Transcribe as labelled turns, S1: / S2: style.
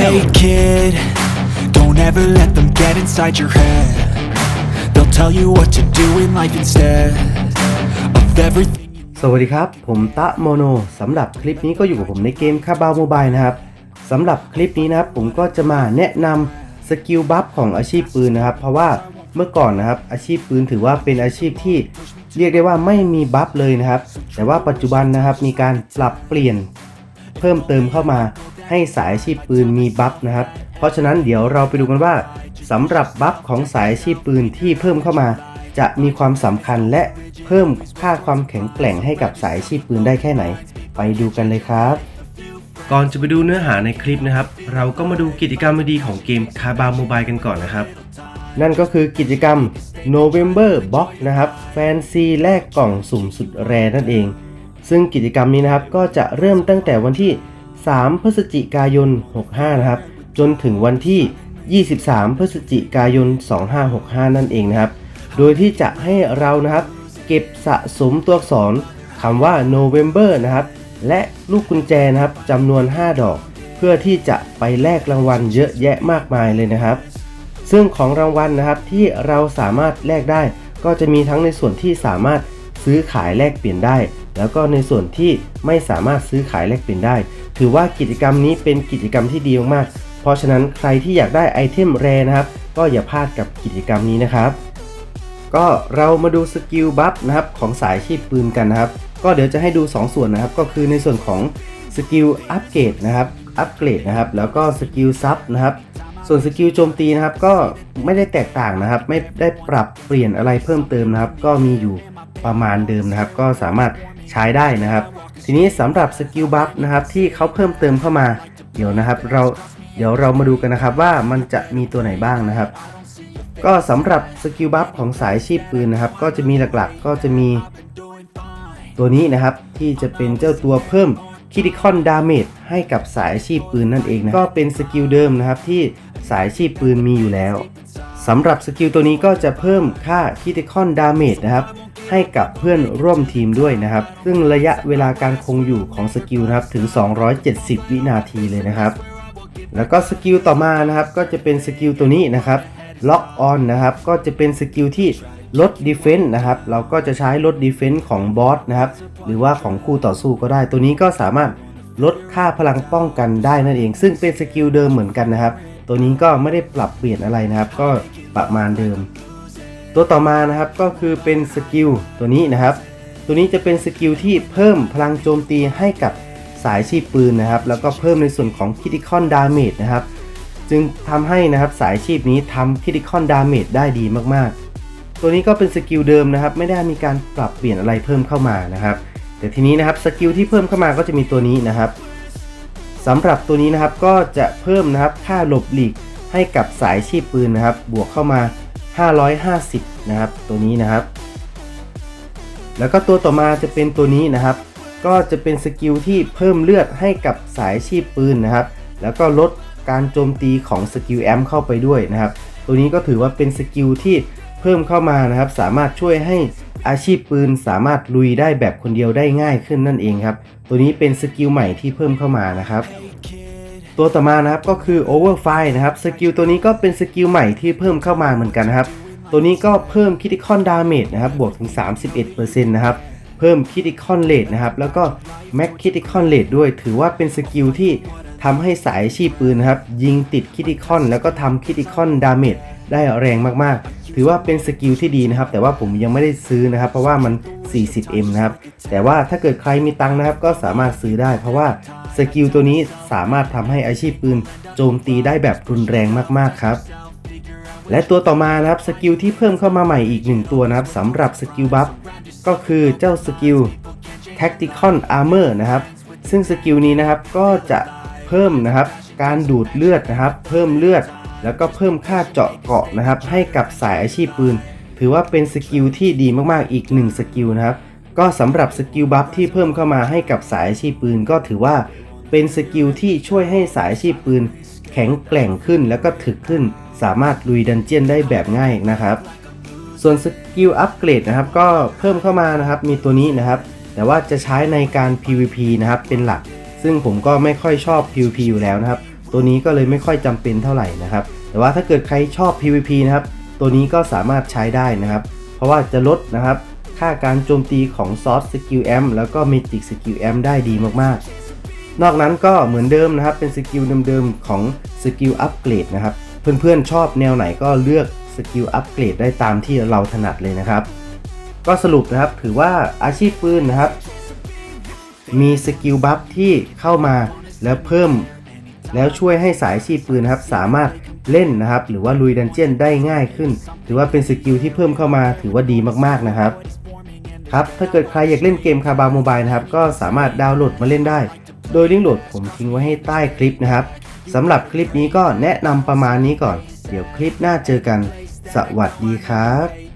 S1: Hey kid, don't ever let them get inside your head. They'll tell you what to do in life instead of everything.
S2: สวัสดีครับ ผมตะโมโนสำหรับคลิปนี้ก็อยู่กับผมในเกมคาบาวโมบายนะครับสำหรับคลิปนี้นะครับผมก็จะมาแนะนำสกิลบัฟของอาชีพปืนนะครับ เพราะว่าเมื่อก่อนนะครับ อาชีพปืนถือว่าเป็นอาชีพที่เรียกได้ว่าไม่มีบัฟเลยนะครับ แต่ว่าปัจจุบันนะครับมีการปรับเปลี่ยนเพิ่มเติมเข้ามา ให้สายอาชีพปืนมีบัฟนะครับ เพราะฉะนั้นเดี๋ยวเราไปดูกันว่าสำหรับบัฟของสายอาชีพปืนที่เพิ่มเข้ามา จะมีความสำคัญและเพิ่มค่าความแข็งแกร่งให้กับสายอาชีพปืนได้แค่ไหน ไปดูกันเลยครับ ก่อนจะไปดูเนื้อหาในคลิปนะครับ เราก็มาดูกิจกรรมดีๆของเกมคาบาโมบายกันก่อนนะครับ นั่นก็คือกิจกรรม November Box นะครับแฟนซีแลกกล่องสุ่มสุดแรนั่นเอง ซึ่งกิจกรรมนี้นะครับก็จะเริ่มตั้งแต่วันที่ 3 พฤศจิกายน 65 นะครับ จนถึงวันที่ 23 พฤศจิกายน 2565 นั่นเองนะครับ โดยที่จะให้เรานะครับ เก็บสะสมตัวอักษรคำว่า November นะครับ และลูกกุญแจนะครับจำนวน 5 ดอก เพื่อที่จะไปแลกรางวัลเยอะแยะมากมายเลยนะครับ ซึ่งของรางวัลนะครับที่เราสามารถแลกได้ ก็จะมีทั้งในส่วนที่สามารถซื้อขายแลกเปลี่ยนได้ แล้วก็ในส่วนที่ไม่สามารถซื้อขายแลกเปลี่ยนได้ ถือว่ากิจกรรมนี้เป็นกิจกรรมที่ดีมากๆเพราะฉะนั้นใครที่อยากได้ไอเทมแรนะครับ ก็อย่าพลาดกับกิจกรรมนี้นะครับ ก็เรามาดูสกิลบัฟนะครับของสายชีพปืนกันนะครับ ก็เดี๋ยวจะให้ดู 2 ส่วนนะครับ ก็คือในส่วนของสกิลอัปเกรดนะครับอัปเกรดนะครับ แล้วก็สกิลซับนะครับ ส่วนสกิลโจมตีนะครับก็ไม่ได้แตกต่างนะครับ ไม่ได้ปรับเปลี่ยนอะไรเพิ่มเติมนะครับ ก็มีอยู่ประมาณเดิมนะครับ ก็สามารถใช้ได้นะครับ ทีนี้สำหรับสกิลบัฟนะครับที่เขาเพิ่มเติมเข้ามา เดี๋ยวนะครับเราเดี๋ยวเรามาดูกันนะครับว่ามันจะมีตัวไหนบ้างนะครับ ก็สำหรับสกิลบัฟของสายชีพปืนนะครับ ก็จะมีหลักๆก็จะมีตัวนี้นะครับที่จะเป็นเจ้าตัวเพิ่มคิติคอนดาเมจให้กับสายชีพปืนนั่นเองนะก็เป็นสกิลเดิมนะครับที่สายชีพปืนมีอยู่แล้วสำหรับสกิลตัวนี้ก็จะเพิ่มค่าคิติคอนดาเมจนะครับ ให้กับเพื่อนร่วมทีมด้วยนะครับ ซึ่งระยะเวลาการคงอยู่ของสกิลนะครับถึง 270 วินาทีเลยนะครับ แล้วก็สกิลต่อมานะครับก็จะเป็นสกิลตัวนี้นะครับล็อกออนนะครับก็จะเป็นสกิลที่ลดดีเฟนต์นะครับเราก็จะใช้ลดดีเฟนต์ของบอสนะครับหรือว่าของคู่ต่อสู้ก็ได้ ตัวนี้ก็สามารถลดค่าพลังป้องกันได้นั่นเอง ซึ่งเป็นสกิลเดิมเหมือนกันนะครับ ตัวนี้ก็ไม่ได้ปรับเปลี่ยนอะไรนะครับ ก็ประมาณเดิม ตัวต่อมานะครับก็คือเป็นสกิลตัวนี้นะครับ ตัวนี้จะเป็นสกิลที่เพิ่มพลังโจมตีให้กับสายชีพปืนนะครับ แล้วก็เพิ่มในส่วนของคิติคอนดาเมจนะครับ จึงทำให้นะครับสายชีพนี้ทำคิติคอนดาเมจได้ดีมากๆ ตัวนี้ก็เป็นสกิลเดิมนะครับ ไม่ได้มีการปรับเปลี่ยนอะไรเพิ่มเข้ามานะครับ แต่ทีนี้นะครับสกิลที่เพิ่มเข้ามาก็จะมีตัวนี้นะครับสำหรับตัวนี้นะครับก็จะเพิ่มนะครับค่าหลบหลีกให้กับสายชีพปืนนะครับ บวกเข้ามา 550 นะครับ ตัวนี้นะครับ แล้วก็ตัวต่อมาจะเป็นตัวนี้นะครับ ก็จะเป็นสกิลที่เพิ่มเลือดให้กับสายชีพปืนนะครับ แล้วก็ลดการโจมตีของสกิลแอมเข้าไปด้วยนะครับ ตัวนี้ก็ถือว่าเป็นสกิลที่เพิ่มเข้ามานะครับ สามารถช่วยให้อาชีพปืนสามารถลุยได้แบบคนเดียวได้ง่ายขึ้นนั่นเองครับ ตัวนี้เป็นสกิลใหม่ที่เพิ่มเข้ามานะครับ ตัวต่อมานะครับก็คือ Overfire นะครับสกิลตัวนี้ก็เป็นสกิลใหม่ที่เพิ่มเข้ามาเหมือนกันนะครับ ตัวนี้ก็เพิ่ม Critical Damage นะครับบวกถึง 31%นะครับเพิ่ม Critical Rate นะครับแล้วก็ Max Critical Rate ด้วย ถือว่าเป็นสกิลที่ทำให้สายชีพปืนนะครับยิงติด Critical แล้วก็ทำ Critical Damage ได้แรงมากๆ ถือว่าเป็นสกิลที่ดีนะครับ แต่ว่าผมยังไม่ได้ซื้อนะครับ เพราะว่ามัน 40M นะครับ แต่ว่าถ้าเกิดใครมีตังค์นะครับก็สามารถซื้อได้ เพราะว่า สกิลตัวนี้สามารถทำให้อาชีพปืนโจมตีได้แบบรุนแรงมากๆครับ และตัวต่อมานะครับสกิลที่เพิ่มเข้ามาใหม่อีกหนึ่งตัวนะครับสำหรับสกิลบัฟก็คือเจ้าสกิล Tactical Armor นะครับ ซึ่งสกิลนี้นะครับก็จะเพิ่มนะครับการดูดเลือดนะครับ เพิ่มเลือด แล้วก็เพิ่มค่าเจาะเกาะนะครับ ให้กับสายอาชีพปืน ถือว่าเป็นสกิลที่ดีมากๆอีกหนึ่งสกิลนะครับก็สำหรับสกิลบัฟที่เพิ่มเข้ามาให้กับสายอาชีพปืนก็ถือว่า เป็นสกิลที่ช่วยให้สายชีพปืน แข็งแกร่งขึ้นแล้วก็ถึกขึ้น สามารถลุยดันเจียนได้แบบง่ายนะครับ ส่วนสกิลอัปเกรดนะครับก็เพิ่มเข้ามานะครับมีตัวนี้นะครับ แต่ว่าจะใช้ในการ PVP นะครับเป็นหลัก ซึ่งผมก็ไม่ค่อยชอบ PVP อยู่แล้วนะครับ ตัวนี้ก็เลยไม่ค่อยจำเป็นเท่าไหร่นะครับ แต่ว่าถ้าเกิดใครชอบ PVP นะครับ ตัวนี้ก็สามารถใช้ได้นะครับ เพราะว่าจะลดนะครับค่าการโจมตีของซอสสกิลแอมแล้วก็เมจิกสกิลแอมได้ดีมากๆ นอกนั้นก็เหมือนเดิมนะครับ เป็นสกิลเดิมๆของสกิลอัปเกรดนะครับ เพื่อนๆชอบแนวไหนก็เลือกสกิลอัปเกรดได้ตามที่เราถนัดเลยนะครับ ก็สรุปนะครับถือว่าอาชีพปืนนะครับ มีสกิลบัฟที่เข้ามาแล้วเพิ่ม แล้วช่วยให้สายอาชีพปืนนะครับ สามารถเล่นนะครับ หรือว่าลุยดันเจียนได้ง่ายขึ้น ถือว่าเป็นสกิลที่เพิ่มเข้ามาถือว่าดีมากๆนะครับครับ ถ้าเกิดใครอยากเล่นเกมคาบาโมบายนะครับ ก็สามารถดาวน์โหลดมาเล่นได้ โดยลิงก์โหลดผมทิ้งไว้ให้ใต้คลิปนะครับสำหรับคลิปนี้ก็แนะนำประมาณนี้ก่อน เดี๋ยวคลิปหน้าเจอกัน สวัสดีครับ